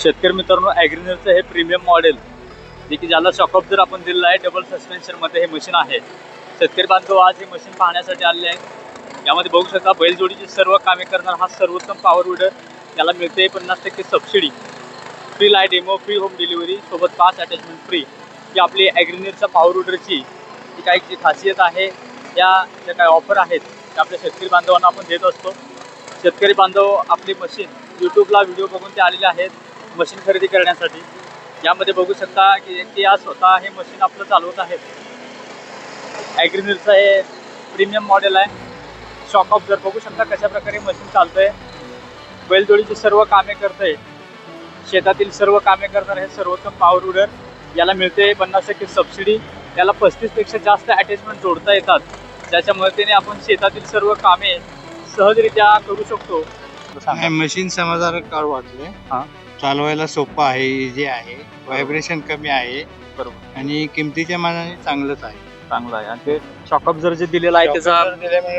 शेतकरी मित्रांनो ॲग्रिनरचं हे प्रीमियम मॉडेल जे की ज्याला शॉकअप जर आपण दिलेलं आहे डबल सस्पेन्शनमध्ये हे मशीन आहे. शेतकरी बांधव आज हे मशीन पाहण्यासाठी आलेले आहे यामध्ये बघू शकता बैलजोडीची सर्व कामे करणार हा सर्वोत्तम पॉवर विडर याला मिळते पन्नास टक्के subsidy free light demo free home delivery सोबत पाच अटॅचमेंट फ्री ही आपली ॲग्रिनरच्या पॉवर विडरची जी काही जी खासियत आहे या ज्या काही ऑफर आहेत त्या आपल्या शेतकरी बांधवांना आपण देत असतो. शेतकरी बांधव आपली मशीन यूट्यूबला व्हिडिओ बघून ते आलेले आहेत. मशीन खरेदी करण्यासाठी. यामध्ये बघू शकता की ते आज स्वतः हे मशीन आपलं चालवत आहेत ॲग्रिनरचं हे प्रीमियम मॉडेल आहे. शॉक ऑफ जर बघू शकता कशा प्रकारे मशीन चालतंय. बैलजोडीची सर्व कामे करतंय. शेतातील सर्व कामे करणार हे सर्वोत्तम पॉवर उडर याला मिळते पन्नास टक्के सबसिडी याला पस्तीसपेक्षा जास्त अटॅचमेंट जोडता येतात. ज्याच्या मदतीने आपण शेतातील सर्व कामे सहजरित्या करू शकतो. मशीन समाधानकारक कार वाटले हा. चालवायला सोपं आहे इझी आहे. व्हायब्रेशन कमी आहे. बरोबर. आणि किमतीच्या मानाने चांगलंच आहे. चांगलं आहे. आणि ते शॉकअप जर जे दिलेलं आहे त्याचा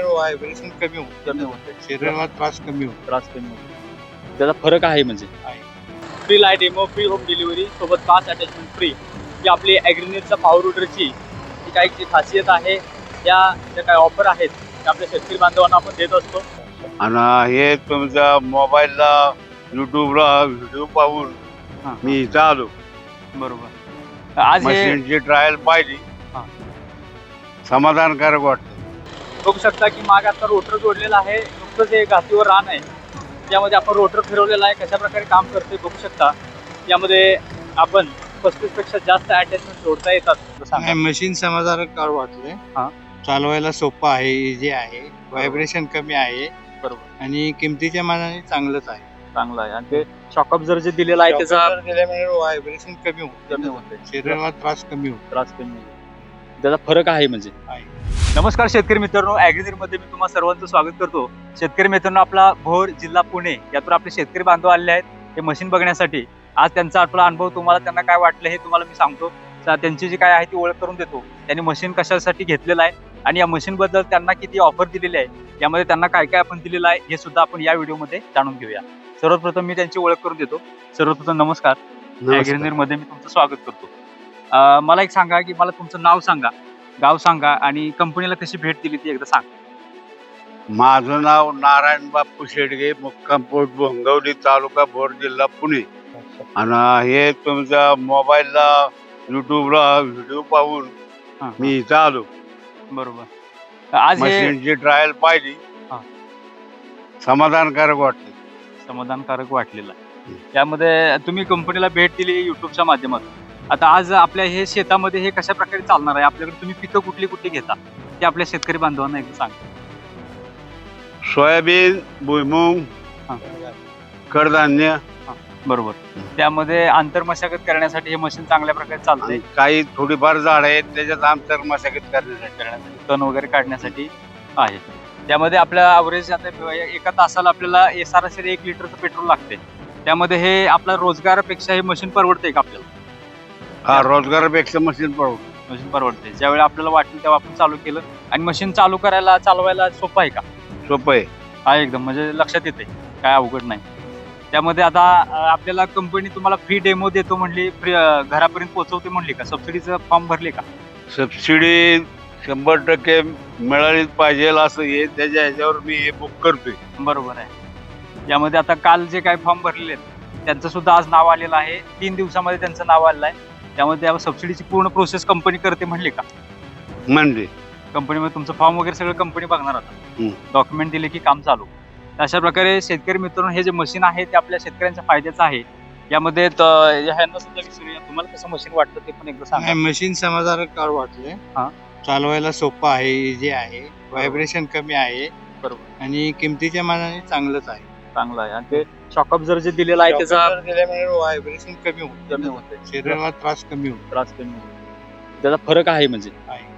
व्हायब्रेशन कमी होतं कमी होते शरीराला त्रास कमी होतो. त्रास कमी होतो. त्याचा फरक आहे म्हणजे. आहे. Free light demo free home delivery सोबत पाच अटॅचमेंट फ्री ही आपली ॲग्रिनेटच्या पॉवर विडरची जी काही जी खासियत आहे या ज्या काही ऑफर आहेत त्या आपल्या शेतकरी बांधवांना आपण देत असतो. आणि हे तुमच्या मोबाईलला युट्यूबला व्हिडिओ पाहून मी इथं आलो. बरोबर. आज हे मशीनची ट्रायल पाहिली. हा. समाधानकारक वाटतं बघू शकता की मागे आता रोटर जोडलेला आहे. नुकतंच हे घातीवर रान आहे. त्यामध्ये आपण रोटर फिरवलेला आहे. कशा प्रकारे काम करते बघू शकता. यामध्ये आपण पस्तीसपेक्षा जास्त अटॅचमेंट जोडता येतात. सांगा. मशीन समाधानकारक कार वाटले हा. चालवायला सोपं आहे इझी आहे. व्हायब्रेशन कमी आहे. बरोबर. आणि किमतीच्या मानाने चांगलंच आहे. चांगलं आहे. आणि ते शॉकअप जर जे दिलेलं आहे त्याचा व्हायब्रेशन कमी होतं कमी होते शरीराला त्रास कमी होतो. त्रास कमी होतो. त्याचा फरक आहे म्हणजे. नमस्कार शेतकरी मित्रांनो. मध्ये मी तुम्हा सर्वांचं स्वागत करतो. शेतकरी मित्रांनो आपला भोर जिल्हा पुणे यातून आपले शेतकरी बांधव आलेले आहेत. हे मशीन बघण्यासाठी. आज त्यांचा आपला अनुभव तुम्हाला त्यांना काय वाटलं हे तुम्हाला मी सांगतो. त्यांची जी काय आहे ती ओळख करून देतो. त्यांनी मशीन कशासाठी घेतलेलं आहे आणि या मशीन बद्दल त्यांना किती ऑफर दिलेली आहे यामध्ये त्यांना काय काय आपण दिलेलं आहे हे सुद्धा आपण या व्हिडिओमध्ये जाणून घेऊया. सर्वप्रथम मी त्यांची ओळख करून देतो. सर्वप्रथम नमस्कार. ॲग्रिनरमध्ये मी तुमचं स्वागत करतो. अं, मला एक सांगा की मला तुमचं नाव सांगा गाव सांगा आणि कंपनीला कशी भेट दिली ती एकदा सांगा. माझं नाव नारायण बाप्पू शेडगे मुक्काम पोट भोंगवली तालुका भोर जिल्हा पुणे. आणि हे तुमच्या मोबाईलला युट्यूबला व्हिडिओ पाहून हा, मी इथं आलो. बरोबर. आज हे मशीनची ट्रायल पाहिली. हा. समाधानकारक वाटलं. समाधानकारक वाटलेलं त्यामध्ये तुम्ही कंपनीला भेट दिली युट्यूबच्या माध्यमातून. आता आज आपल्या हे शेतामध्ये हे कशा प्रकारे चालणार आहे? आपल्याकडे तुम्ही पिकं कुठली कुठली घेता? ते आपल्या शेतकरी बांधवांना एकदा सांगा. सोयाबीन भुईमुग. कडधान्य. बरोबर. त्यामध्ये आंतरमशागत करण्यासाठी हे मशीन चांगल्या प्रकारे चालतंय. आणि काही थोडीफार झाड आहेत त्याच्यात आंतर मशागत करण्यासाठी. करण्यासाठी तण वगैरे काढण्यासाठी आहे. त्यामध्ये आपल्या अवरेज आता एका तासाला आपल्याला ए- सरासरी एक लिटरचं पेट्रोल लागते त्यामध्ये हे आपल्या रोजगारापेक्षा हे मशीन परवडते का आपल्याला? हा रोजगारापेक्षा मशीन पडवतो मशीन परवडते ज्यावेळी आपल्याला वाटेल तेव्हा आपण चालू केलं. आणि मशीन चालू करायला चालवायला सोपं आहे का? सोपं आहे. हा एकदम. म्हणजे लक्षात येते काय अवघड नाही. त्यामध्ये आता अं, आपल्याला कंपनी तुम्हाला फ्री डेमो देतो म्हणली फ्री घरापर्यंत पोहोचवते म्हणली का? सबसिडीचं फॉर्म भरले का? सबसिडी शंभर टक्के मिळालीच पाहिजे असं हे त्याच्या ह्याच्यावर मी हे बुक करतोय. बरोबर आहे. यामध्ये आता काल जे काही फॉर्म भरलेले आहेत त्यांचं सुद्धा आज नाव आलेलं आहे. तीन दिवसामध्ये त्यांचं नाव आलेलं आहे. त्यामध्ये त्या सबसिडीची पूर्ण प्रोसेस कंपनी करते म्हणली का? म्हणजे? कंपनीमध्ये तुमचं फॉर्म वगैरे सगळं कंपनी बघणार आता. डॉक्युमेंट दिले की काम चालू. अशा प्रकारे शेतकरी मित्रांनो हे जे मशीन आहे ते आपल्या शेतकऱ्यांच्या फायद्याचं आहे. यामध्ये ह्यांना सुद्धा विचारूया. तुम्हाला कसं मशीन वाटतं ते पण एकदा सांगा. मशीन समाधानकारक कार वाटले हा. चालवायला सोपं आहे इझी आहे. व्हायब्रेशन कमी आहे. बरोबर. आणि किमतीच्या मानाने चांगलंच आहे. चांगलं आहे. आणि ते शॉकअप जर जे दिलेलं आहे त्याचा व्हायब्रेशन कमी होतं. कमी होते शरीराला त्रास कमी होतो. त्रास कमी होतो. त्याचा फरक आहे म्हणजे. आहे.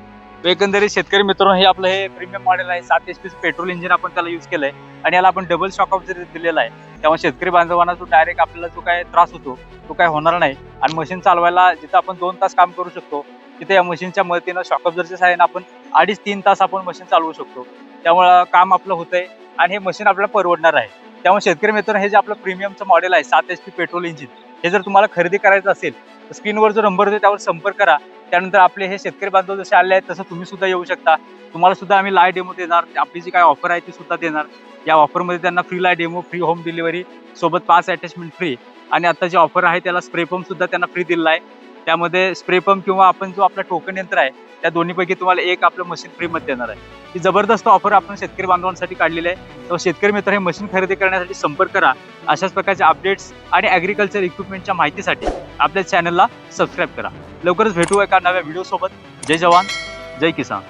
तर एकंदरीत शेतकरी मित्रांनो हे आपलं हे प्रीमियम मॉडेल आहे. सात एच पेट्रोल इंजिन आपण त्याला यूज केलंय. आणि याला आपण डबल शॉक ऑफ जर दिलेला आहे. त्यामुळे शेतकरी बांधवांना जो डायरेक्ट आपल्याला जो काय त्रास होतो तो काय होणार नाही. आणि मशीन चालवायला जिथं आपण दोन तास काम करू शकतो तिथे या मशीनच्या मदतीनं शॉक ऑब्झरच्या सहाय्यानं आपण अडीच तीन तास आपण मशीन चालवू शकतो. त्यामुळं काम आपलं होतंय आणि हे मशीन आपल्याला परवडणार आहे. त्यामुळे शेतकरी मित्रांनो हे जे आपलं प्रीमियमचं मॉडेल आहे सात एच पी पेट्रोल इंजिन हे जर तुम्हाला खरेदी करायचं असेल तर स्क्रीनवर जो नंबर होतो त्यावर संपर्क करा. त्यानंतर आपले हे शेतकरी बांधव जसे आले आहेत तसं तुम्ही सुद्धा येऊ शकता. तुम्हाला सुद्धा आम्ही लाय डेमो देणार. आपली जी काय ऑफर आहे ती सुद्धा देणार. या ऑफरमध्ये त्यांना free live demo free home delivery सोबत पाच अटॅचमेंट फ्री आणि आता जी ऑफर आहे त्याला स्प्रे पंप सुद्धा त्यांना फ्री दिलेला आहे. त्यामध्ये स्प्रे पंप किंवा आपण जो आपला टोकन यंत्र आहे त्या दोन्हीपैकी तुम्हाला एक आपलं मशीन फ्रीमध्ये देणार आहे. ही जबरदस्त ऑफर आपण शेतकरी बांधवांसाठी काढलेली आहे. तर शेतकरी मित्र हे मशीन खरेदी करण्यासाठी संपर्क करा. अशाच प्रकारचे अपडेट्स आणि ॲग्रिकल्चर इक्विपमेंटच्या माहितीसाठी आपल्या चॅनलला सबस्क्राईब करा. लवकरच भेटू एका नव्या व्हिडिओसोबत जय जवान जय किसान.